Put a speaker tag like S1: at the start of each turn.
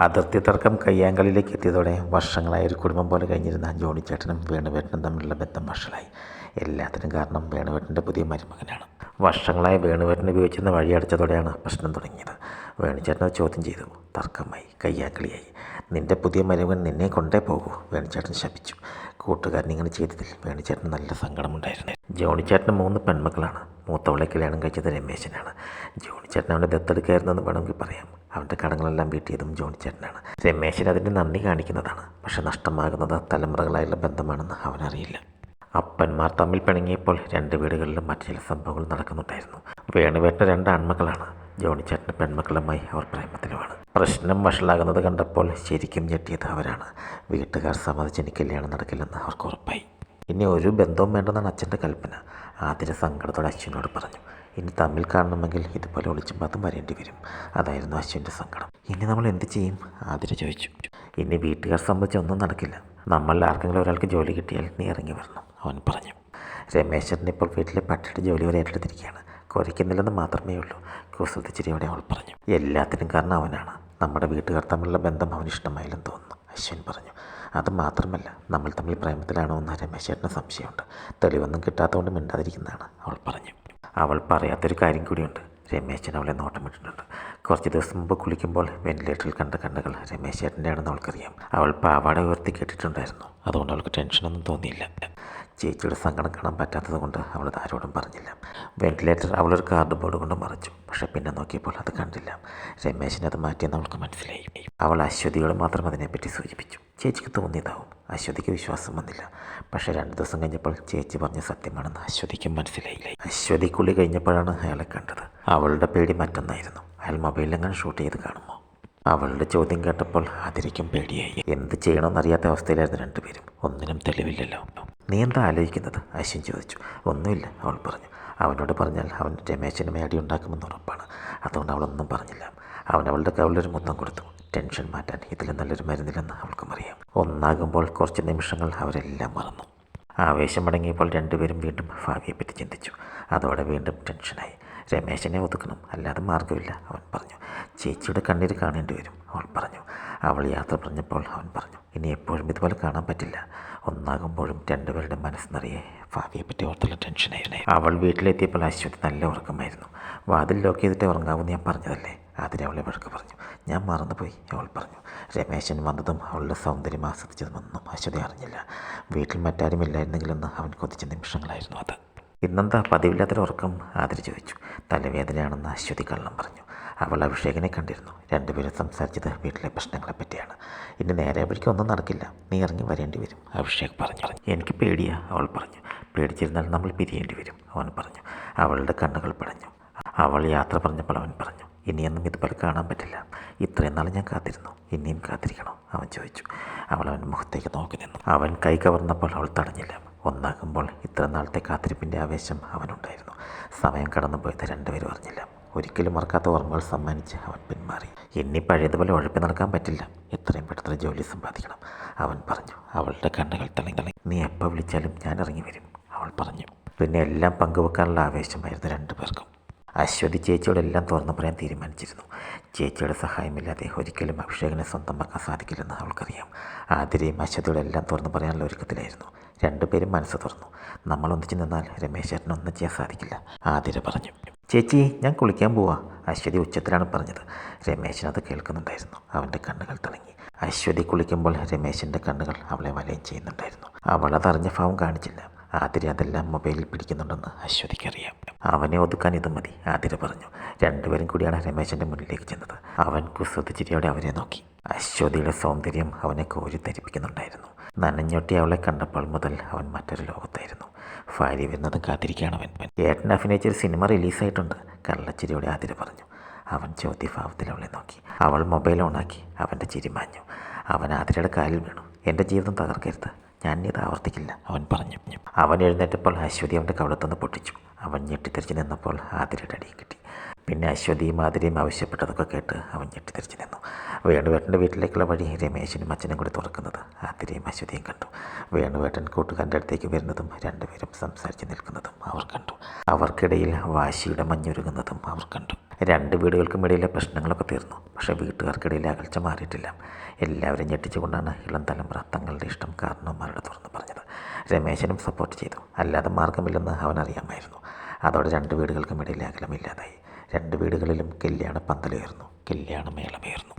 S1: അതിർത്തി തർക്കം കയ്യാങ്കളിലേക്ക് എത്തിയതോടെ വർഷങ്ങളായി ഒരു കുടുംബം പോലെ കഴിഞ്ഞിരുന്ന ജോണിച്ചേട്ടനും വേണുവേട്ടനും തമ്മിലുള്ള ബന്ധം വഷളായി. എല്ലാത്തിനും കാരണം വേണുവേട്ടന്റെ പുതിയ മരുമകനാണ്. വർഷങ്ങളായി വേണുവേട്ടനെ ഉപയോഗിച്ചിരുന്ന വഴി അടച്ചതോടെയാണ് പ്രശ്നം തുടങ്ങിയത്. വേണുചേട്ടനെ ചോദ്യം ചെയ്തു. തർക്കമായി കയ്യാങ്കളിയായി. നിന്റെ പുതിയ മരുമകൻ നിന്നെ കൊണ്ടേ പോകൂ വേണുചേട്ടൻ ശപിച്ചു. കൂട്ടുകാരൻ ഇങ്ങനെ ചെയ്തതിൽ വേണുചേട്ടന് നല്ല സങ്കടമുണ്ടായിരുന്നു. ജോണിച്ചേട്ടന് മൂന്ന് പെൺമക്കളാണ്. മൂത്തവളെ കല്യാണം കഴിച്ചത് രമേശനാണ്. ജോണിച്ചേട്ടൻ അവന്റെ ദത്തെടുക്കായിരുന്നെന്ന് വേണമെങ്കിൽ പറയാം. അവന്റെ കടങ്ങളെല്ലാം വീട്ടിയതും ജോണിച്ചേട്ടനാണ് രമേശൻ അതിന്റെ നന്ദി കാണിക്കുന്നതാണ്. പക്ഷെ നഷ്ടമാകുന്നത് തലമുറകളായുള്ള ബന്ധമാണെന്ന് അവനറിയില്ല. അപ്പന്മാർ തമ്മിൽ പിണങ്ങിയപ്പോൾ രണ്ട് വീടുകളിലും മറ്റു ചില സംഭവങ്ങൾ നടക്കുന്നുണ്ടായിരുന്നു. വേണുവേട്ട രണ്ട് ആൺമക്കളാണ്. ജോണിച്ചേട്ടന്റെ പെൺമക്കളുമായി അവർ പ്രേമത്തിലുമാണ്. പ്രശ്നം വഷളാകുന്നത് കണ്ടപ്പോൾ ശരിക്കും ഞെട്ടിയത് അവരാണ്. വീട്ടുകാർ സമ്മതിച്ച് എനിക്ക് കല്യാണം നടക്കില്ലെന്ന് അവർക്ക് ഉറപ്പായി. ഇനി ഒരു ബന്ധവും വേണ്ടെന്നാണ് അച്ഛന്റെ കൽപ്പന. ആതിര സങ്കടത്തോടെ അശ്വിനോട് പറഞ്ഞു ഇനി തമ്മിൽ കാണണമെങ്കിൽ ഇതുപോലെ ഒളിച്ചും പാത്തും വരേണ്ടി വരും. അതായിരുന്നു അശ്വിന്റെ സങ്കടം. ഇനി നമ്മൾ എന്ത് ചെയ്യും? ആതിര ചോദിച്ചു. ഇനി വീട്ടുകാർ സംബന്ധിച്ച് ഒന്നും നടക്കില്ല. നമ്മൾ ആർക്കെങ്കിലും ഒരാൾക്ക് ജോലി കിട്ടിയാൽ നീ ഇറങ്ങി വരണം അവൻ പറഞ്ഞു. രമേശൻ ഇപ്പോൾ വീട്ടിലെ പട്ടിയുടെ ജോലി വരെ ഏറ്റെടുത്തിരിക്കുകയാണ്. കുരയ്ക്കുന്നില്ലെന്ന് മാത്രമേ ഉള്ളൂ. കുസൃതി ചിരിയോടെ അവൾ പറഞ്ഞു. എല്ലാത്തിനും കാരണം അവനാണ്. നമ്മുടെ വീട്ടുകാർ തമ്മിലുള്ള ബന്ധം അവന് ഇഷ്ടമായില്ലെന്ന് തോന്നുന്നു അശ്വിൻ പറഞ്ഞു. അത് മാത്രമല്ല നമ്മൾ തമ്മിൽ പ്രേമത്തിലാണോ എന്ന് രമേശേട്ടന് സംശയമുണ്ട്. തെളിവൊന്നും കിട്ടാത്തതുകൊണ്ട് മിണ്ടാതിരിക്കുന്നതാണ് അവൾ പറഞ്ഞു അവൾ പറയാത്തൊരു കാര്യം കൂടിയുണ്ട്. രമേശൻ അവളെ നോട്ടമിട്ടിട്ടുണ്ട്. കുറച്ച് ദിവസം മുമ്പ് കുളിക്കുമ്പോൾ വെന്റിലേറ്ററിൽ കണ്ട കണ്ണുകൾ രമേശ് ചേട്ടന്റെ ആണെന്ന് അവൾക്കറിയാം. അവൾ പാവാട ഉയർത്തി കേട്ടിട്ടുണ്ടായിരുന്നു. അതുകൊണ്ട് അവൾക്ക് ടെൻഷനൊന്നും തോന്നിയില്ല. ചേച്ചിയുടെ സങ്കടം കാണാൻ പറ്റാത്തത് കൊണ്ട് അവൾ ആരോടും പറഞ്ഞില്ല. വെന്റിലേറ്റർ അവളൊരു കാർഡ് ബോർഡ് കൊണ്ട് മറച്ചു. പക്ഷെ പിന്നെ നോക്കിയപ്പോൾ അത് കണ്ടില്ല. രമേശിനത് മാറ്റിയെന്ന് അവൾക്ക് മനസ്സിലായി. അവൾ അശ്വതിയോട് മാത്രം അതിനെപ്പറ്റി സൂചിപ്പിച്ചു. ചേച്ചിക്ക് തോന്നിയതാവും. അശ്വതിക്ക് വിശ്വാസം വന്നില്ല. പക്ഷേ രണ്ട് ദിവസം കഴിഞ്ഞപ്പോൾ ചേച്ചി പറഞ്ഞ സത്യമാണെന്ന് അശ്വതിക്കും മനസ്സിലായില്ല. അശ്വതിക്കുള്ളി കഴിഞ്ഞപ്പോഴാണ് അയാളെ കണ്ടത്. അവളുടെ പേടി മറ്റൊന്നായിരുന്നു. അയാൾ മൊബൈലിലെങ്ങനെ ഷൂട്ട് ചെയ്ത് കാണുമോ? അവളുടെ ചോദ്യം കേട്ടപ്പോൾ അതിരിക്കും പേടിയായി. എന്ത് ചെയ്യണമെന്നറിയാത്ത അവസ്ഥയിലായിരുന്നു രണ്ടുപേരും. ഒന്നിനും തെളിവില്ലല്ലോ. നീ എന്താ ആലോചിക്കുന്നത്? അശ്വിൻ ചോദിച്ചു. ഒന്നുമില്ല അവൾ പറഞ്ഞു. അവനോട് പറഞ്ഞാൽ അവൻ രമേശിന് മേടി ഉണ്ടാക്കുമെന്ന് ഉറപ്പാണ്. അതുകൊണ്ട് അവളൊന്നും പറഞ്ഞില്ല. അവൻ അവളുടെ കവിളൊരു മുത്തം കൊടുത്തു. ടെൻഷൻ മാറ്റാൻ ഇതിൽ നല്ലൊരു മരുന്നില്ലെന്ന് അവൾക്കും അറിയാം. ഒന്നാകുമ്പോൾ കുറച്ച് നിമിഷങ്ങൾ അവരെല്ലാം മറന്നു. ആവേശം അടങ്ങിയപ്പോൾ രണ്ടുപേരും വീണ്ടും ഭാവിയെപ്പറ്റി ചിന്തിച്ചു. അതോടെ വീണ്ടും ടെൻഷനായി. രമേശനെ ഒതുക്കണം അല്ലാതെ മാർഗമില്ല അവൻ പറഞ്ഞു. ചേച്ചിയുടെ കണ്ണീര് കാണേണ്ടി വരും അവൾ പറഞ്ഞു. അവൾ യാത്ര പറഞ്ഞപ്പോൾ അവൻ പറഞ്ഞു ഇനി എപ്പോഴും ഇതുപോലെ കാണാൻ പറ്റില്ല. ഒന്നാകുമ്പോഴും രണ്ടുപേരുടെ മനസ്സ് നിറയെ ഭാവിയെപ്പറ്റി ഓർത്തുള്ള ടെൻഷനായിരുന്നു അവൾ വീട്ടിലെത്തിയപ്പോൾ അശ്വതി നല്ല ഉറക്കമായിരുന്നു. വാതിൽ ലോക്ക് ചെയ്തിട്ട് ഉറങ്ങാമെന്ന് ഞാൻ പറഞ്ഞതല്ലേ? അതിന് അവളെ വഴക്ക് പറഞ്ഞു ഞാൻ മറന്നുപോയി അവൾ പറഞ്ഞു. രമേശൻ വന്നതും അവളുടെ സൗന്ദര്യം ആസ്വദിച്ചതുമൊന്നും അശ്വതി അറിഞ്ഞില്ല. വീട്ടിൽ മറ്റാരും ഇല്ലായിരുന്നെങ്കിലെന്ന് അവൻ കൊതിച്ച നിമിഷങ്ങളായിരുന്നു അത്. ഇന്നെന്താ പതിവില്ലാത്തൊരു ഉറക്കം? ആതിരി ചോദിച്ചു. തലവേദനയാണെന്ന് അശ്വതി കള്ളം പറഞ്ഞു. അവൾ അഭിഷേകിനെ കണ്ടിരുന്നു. രണ്ടുപേരും സംസാരിച്ചത് വീട്ടിലെ പ്രശ്നങ്ങളെ പറ്റിയാണ് ഇനി നേരെ വഴിക്ക് ഒന്നും നടക്കില്ല. നീ ഇറങ്ങി വരേണ്ടി വരും. അഭിഷേക് പറഞ്ഞു. എനിക്ക് പേടിയാ അവൾ പറഞ്ഞു. പേടിച്ചിരുന്നാൽ നമ്മൾ പിരിയേണ്ടി വരും അവൻ പറഞ്ഞു. അവളുടെ കണ്ണുകൾ പടഞ്ഞു. അവൾ യാത്ര പറഞ്ഞപ്പോൾ അവൻ പറഞ്ഞു ഇനിയൊന്നും ഇതുപോലെ കാണാൻ പറ്റില്ല. ഇത്രയും നാൾ ഞാൻ കാത്തിരുന്നു. ഇനിയും കാത്തിരിക്കണോ? അവൻ ചോദിച്ചു. അവൾ അവൻ മുഖത്തേക്ക് നോക്കി നിന്നു. അവൻ കൈ കവർന്നപ്പോൾ അവൾ തടഞ്ഞില്ല. ഒന്നാകുമ്പോൾ ഇത്ര നാളത്തെ കാത്തിരിപ്പിന്റെ ആവേശം അവനുണ്ടായിരുന്നു. സമയം കടന്നുപോയത് രണ്ടുപേരും അറിഞ്ഞില്ല. ഒരിക്കലും മറക്കാത്ത ഓർമ്മകൾ സമ്മാനിച്ച് അവൻ പിന്മാറി. എന്നെ പഴയതുപോലെ ഉഴപ്പി നടക്കാൻ പറ്റില്ല. എത്രയും പെട്ടെന്ന് ജോലി സമ്പാദിക്കണം. അവൻ പറഞ്ഞു അവളുടെ കണ്ണുകൾ തിളങ്ങി നീ എപ്പോൾ വിളിച്ചാലും ഞാൻ ഇറങ്ങി വരും അവൾ പറഞ്ഞു. പിന്നെ എല്ലാം പങ്കുവെക്കാനുള്ള ആവേശമായിരുന്നു രണ്ടു പേർക്കും അശ്വതി ചേച്ചിയോട് എല്ലാം തുറന്നു പറയാൻ തീരുമാനിച്ചിരുന്നു. ചേച്ചിയുടെ സഹായമില്ലാതെ ഒരിക്കലും അഭിഷേകനെ സ്വന്തമാക്കാൻ സാധിക്കില്ലെന്ന് അവൾക്കറിയാം. ആതിരയും അശ്വതിയോട് എല്ലാം തുറന്നു പറയാനുള്ള ഒരുക്കത്തിലായിരുന്നു. രണ്ടുപേരും മനസ്സ് തുറന്നു. നമ്മൾ ഒന്നിച്ചു നിന്നാൽ രമേശ് ചേട്ടന് ഒന്നും ചെയ്യാൻ സാധിക്കില്ല ആതിര പറഞ്ഞു. ചേച്ചി ഞാൻ കുളിക്കാൻ പോവാ. അശ്വതി ഉച്ചത്തിലാണ് പറഞ്ഞത്. രമേശൻ അത് കേൾക്കുന്നുണ്ടായിരുന്നു. അവന്റെ കണ്ണുകൾ തിളങ്ങി. അശ്വതി കുളിക്കുമ്പോൾ രമേശിന്റെ കണ്ണുകൾ അവളെ വലയം ചെയ്യുന്നുണ്ടായിരുന്നു. അവൾ അതറിഞ്ഞ ഭാവം കാണിച്ചില്ല. ആതിര അതെല്ലാം മൊബൈലിൽ പിടിക്കുന്നുണ്ടെന്ന് അശ്വതിക്കറിയാം. അവനെ ഒതുക്കാൻ ഇത് മതി ആതിര പറഞ്ഞു. രണ്ടുപേരും കൂടിയാണ് രമേശന്റെ മുന്നിലേക്ക് ചെന്നത്. അവൻ കുസൃതി ചിരിയോടെ അവരെ നോക്കി. അശ്വതിയുടെ സൗന്ദര്യം അവനെ കോരിത്തരിപ്പിക്കുന്നുണ്ടായിരുന്നു. നനഞ്ഞൊട്ടി അവളെ കണ്ടപ്പോൾ മുതൽ അവൻ മറ്റൊരു ലോകത്തായിരുന്നു. ഭാര്യ വരുന്നത് കാത്തിരിക്കുകയാണ് അവൻ. ഏട്ടൻ അഭിനയിച്ചൊരു സിനിമ റിലീസായിട്ടുണ്ട്. കള്ളച്ചിരിയോടെ ആതിര പറഞ്ഞു. അവൻ ചോദ്യഭാവത്തിൽ അവളെ നോക്കി. അവൾ മൊബൈൽ ഓണാക്കി. അവന്റെ ചിരി മാഞ്ഞു. അവൻ ആതിരയുടെ കാലിൽ വീണു. എന്റെ ജീവിതം തകർക്കരുത്. ഞാൻ ഇത് ആവർത്തിക്കില്ല അവൻ പറഞ്ഞു. അവൻ എഴുന്നേറ്റപ്പോൾ അശ്വതി അവന്റെ കവളത്തുനിന്ന് പൊട്ടിച്ചു. അവൻ ഞെട്ടിത്തെറിച്ച് നിന്നപ്പോൾ ആതിരയുടെ അടിയും കിട്ടി. പിന്നെ അശ്വതിയും മാതിരിയും ആവശ്യപ്പെട്ടതൊക്കെ കേട്ട് അവൻ ഞെട്ടിത്തിരിച്ചു നിന്നു. വേണുവേട്ടന്റെ വീട്ടിലേക്കുള്ള വഴി രമേശിനും അച്ഛനും കൂടി തുറക്കുന്നത് ആതിരയും അശ്വതിയും കണ്ടു. വേണുവേട്ടൻ കൂട്ടുകാരന്റെ അടുത്തേക്ക് വരുന്നതും രണ്ടുപേരും സംസാരിച്ച് നിൽക്കുന്നതും അവർ കണ്ടു. അവർക്കിടയിൽ വാശിയുടെ മഞ്ഞൊരുങ്ങുന്നതും അവർ കണ്ടു. രണ്ട് വീടുകൾക്കും ഇടയിലെ പ്രശ്നങ്ങളൊക്കെ തീർന്നു. പക്ഷേ വീട്ടുകാർക്കിടയിൽ അകൽച്ച മാറിയിട്ടില്ല. എല്ലാവരും ഞെട്ടിച്ചുകൊണ്ടാണ് ഇളം തലമുറ തങ്ങളുടെ ഇഷ്ടം കാരണവന്മാരുടെ തുറന്ന് പറഞ്ഞത്. രമേശനും സപ്പോർട്ട് ചെയ്തു. അല്ലാതെ മാർഗമില്ലെന്ന് അവൻ അറിയാമായിരുന്നു അതോടെ രണ്ട് വീടുകൾക്കും ഇടയിലെ അകലമില്ലാതായി രണ്ട് വീടുകളിലും കല്യാണ പന്തലുയർന്നു കല്യാണ മേളമേർന്നു